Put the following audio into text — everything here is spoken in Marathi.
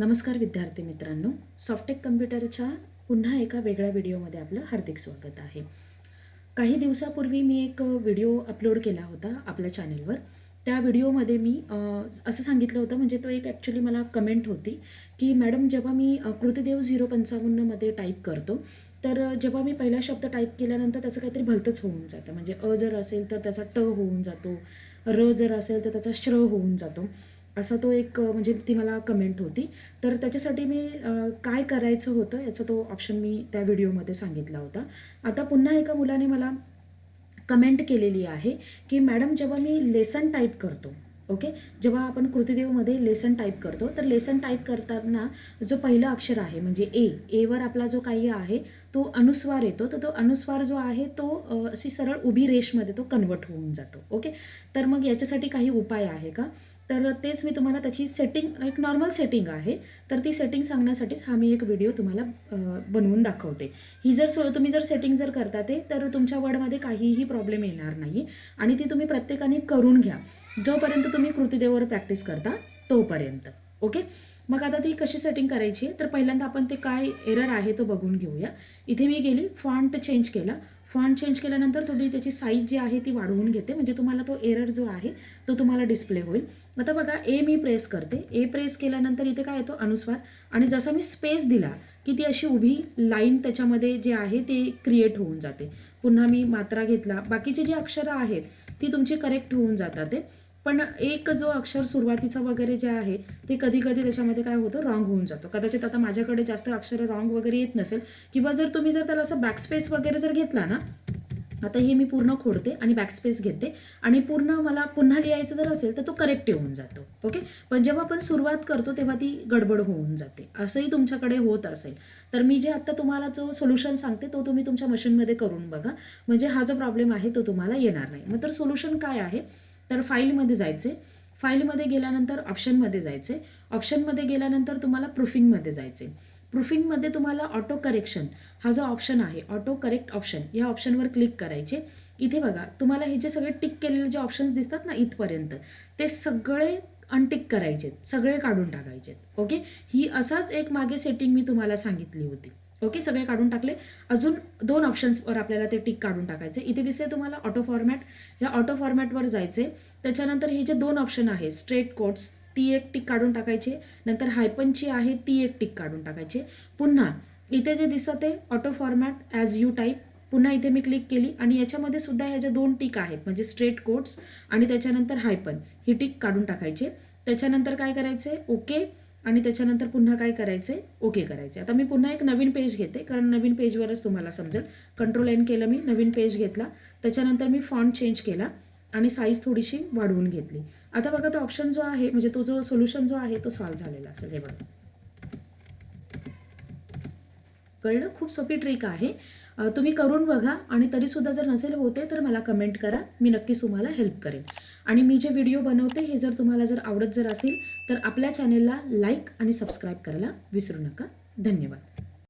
नमस्कार विद्यार्थी मित्रांनो सॉफ्टेक कम्प्युटरच्या पुन्हा एका वेगळ्या व्हिडिओमध्ये आपलं हार्दिक स्वागत आहे. काही दिवसापूर्वी मी एक व्हिडिओ अपलोड केला होता आपल्या चॅनेलवर त्या व्हिडिओमध्ये मी असं सांगितलं होतं म्हणजे तो एक ॲक्च्युली मला कमेंट होती की मॅडम जेव्हा मी कृतिदेव झिरो पंचावन्नमध्ये टाईप करतो तर जेव्हा मी पहिला शब्द टाईप केल्यानंतर त्याचं काहीतरी भलतंच होऊन जातं. म्हणजे अ जर असेल तर त्याचा ट होऊन जातो र जर असेल तर त्याचा श्र होऊन जातो. असा तो एक म्हणजे ती मला कमेंट होती. तर त्याच्यासाठी मी काय करायचं होतं याचा तो ऑप्शन मी त्या व्हिडिओमध्ये सांगितला होता. आता पुन्हा एका मुलाने मला कमेंट केलेली आहे की मॅडम जेव्हा मी लेसन टाईप करतो ओके? जेव्हा आपण कृतिदेवमध्ये लेसन टाईप करतो तर लेसन टाईप करताना जो पहिलं अक्षर आहे म्हणजे ए एवर आपला जो काही आहे तो अनुस्वार येतो. तर तो अनुस्वार जो आहे तो अशी सरळ उभी रेषमध्ये तो कन्वर्ट होऊन जातो ओके? तर मग याच्यासाठी काही उपाय आहे का? तर तेच मी तुम्हाला त्याची सेटिंग एक नॉर्मल सेटिंग आहे. तर ती सेटिंग सांगण्यासाठीच हा मी एक व्हिडिओ तुम्हाला बनवून दाखवते. ही जर सो तुम्ही जर सेटिंग जर करता ते तर तुमच्या वर्डमध्ये काहीही प्रॉब्लेम येणार नाही. आणि ती तुम्ही प्रत्येकाने करून घ्या. जोपर्यंत तुम्ही कृतीदेवर प्रॅक्टिस करता तोपर्यंत. ओके मग आता ती कशी सेटिंग करायची आहे? तर पहिल्यांदा आपण ते काय एरर आहे तो बघून घेऊया. इथे मी गेली फॉन्ट चेंज केला. फॉन्ट चेंज केल्यानंतर थोडी त्याची साईज जी आहे ती वाढवून घेते. म्हणजे तुम्हाला तो एरर जो आहे तो तुम्हाला डिस्प्ले होईल. आता बघा ए मी प्रेस करते. ए प्रेस केल्यानंतर इथे काय येतो? अनुस्वार. आणि जसा मी स्पेस दिला की ती अशी उभी लाईन त्याच्यामध्ये जे आहे ते क्रिएट होऊन जाते. पुन्हा मी मात्रा घेतला. बाकीचे जे अक्षरं आहेत ती तुमची करेक्ट होऊन जातात ते. पण एक जो अक्षर सुरुवातीचा वगैरे जे आहे ते कधी कधी त्याच्यामध्ये काय होतं रॉंग होऊन जातो. कदाचित आता माझ्याकडे जास्त अक्षर रॉंग वगैरे येत नसेल किंवा जर तुम्ही जर त्याला असं बॅकस्पेस वगैरे जर घेतला ना आता हे मी पूर्ण खोडते आणि बॅकस्पेस घेते आणि पूर्ण मला पुन्हा लिहायचं जर असेल तर तो करेक्ट होऊन जातो. ओके पण जेव्हा आपण सुरुवात करतो तेव्हा ती गडबड होऊन जाते. असंही तुमच्याकडे होत असेल. तर मी जे आत्ता तुम्हाला जो सोल्युशन सांगते तो तुम्ही तुमच्या मशीनमध्ये करून बघा. म्हणजे हा जो प्रॉब्लेम आहे तो तुम्हाला येणार नाही. मग तर सोल्युशन काय आहे? तर फाईलमध्ये जायचे. फाईलमध्ये गेल्यानंतर ऑप्शनमध्ये जायचे. ऑप्शनमध्ये गेल्यानंतर तुम्हाला प्रूफिंगमध्ये जायचे. प्रूफिंगमध्ये तुम्हाला ऑटो करेक्शन हा जो ऑप्शन आहे ऑटो करेक्ट ऑप्शन या ऑप्शनवर क्लिक करायचे. इथे बघा तुम्हाला हे जे सगळे टिक केलेले जे ऑप्शन्स दिसतात ना इथपर्यंत ते सगळे अनटिक करायचे सगळे काढून टाकायचे ओके ही असाच एक मागे सेटिंग मी तुम्हाला सांगितली होती. ओके सगळे काढून टाकले. अजून दोन ऑप्शन्सवर आपल्याला ते टिक काढून टाकायचे. इथे दिसते तुम्हाला ऑटो फॉर्मॅट ह्या ऑटो फॉर्मॅटवर जायचे. त्याच्यानंतर हे जे दोन ऑप्शन आहे स्ट्रेट कोट्स ती एक टिक काढून टाकायची. नंतर हायपनची आहे ती एक टिक काढून टाकायची. पुन्हा इथे जे दिसतं ते auto format as you type पुन्हा इथे मी क्लिक केली आणि याच्यामध्ये सुद्धा ह्या ज्या दोन टिक आहेत म्हणजे स्ट्रेट कोट्स आणि त्याच्यानंतर हायपन ही टिक काढून टाकायचे. त्याच्यानंतर काय करायचे? ओके आणि त्याच्यानंतर पुन्हा काय करायचंय? ओके करायचे आता मी पुन्हा एक नवीन पेज घेते कारण नवीन पेजवरच तुम्हाला समजेल. कंट्रोल एन केलं मी नवीन पेज घेतला. त्याच्यानंतर मी फॉन्ट चेंज केला आणि साईज थोडीशी वाढवून घेतली. आता बघा तो ऑप्शन जो आहे म्हणजे तो जो सोल्युशन जो आहे तो सॉल्व्ह झालेला असेल. हे बघा. कळलं खूप सोपी ट्रिक आहे. तुम्ही करून बघा आणि तरीसुद्धा जर नसेल होते तर मला कमेंट करा. मी नक्कीच तुम्हाला हेल्प करेन. आणि मी जे व्हिडिओ बनवते हे जर तुम्हाला जर आवडत जर असतील तर आपल्या चॅनेलला लाईक आणि सबस्क्राईब करायला विसरू नका. धन्यवाद.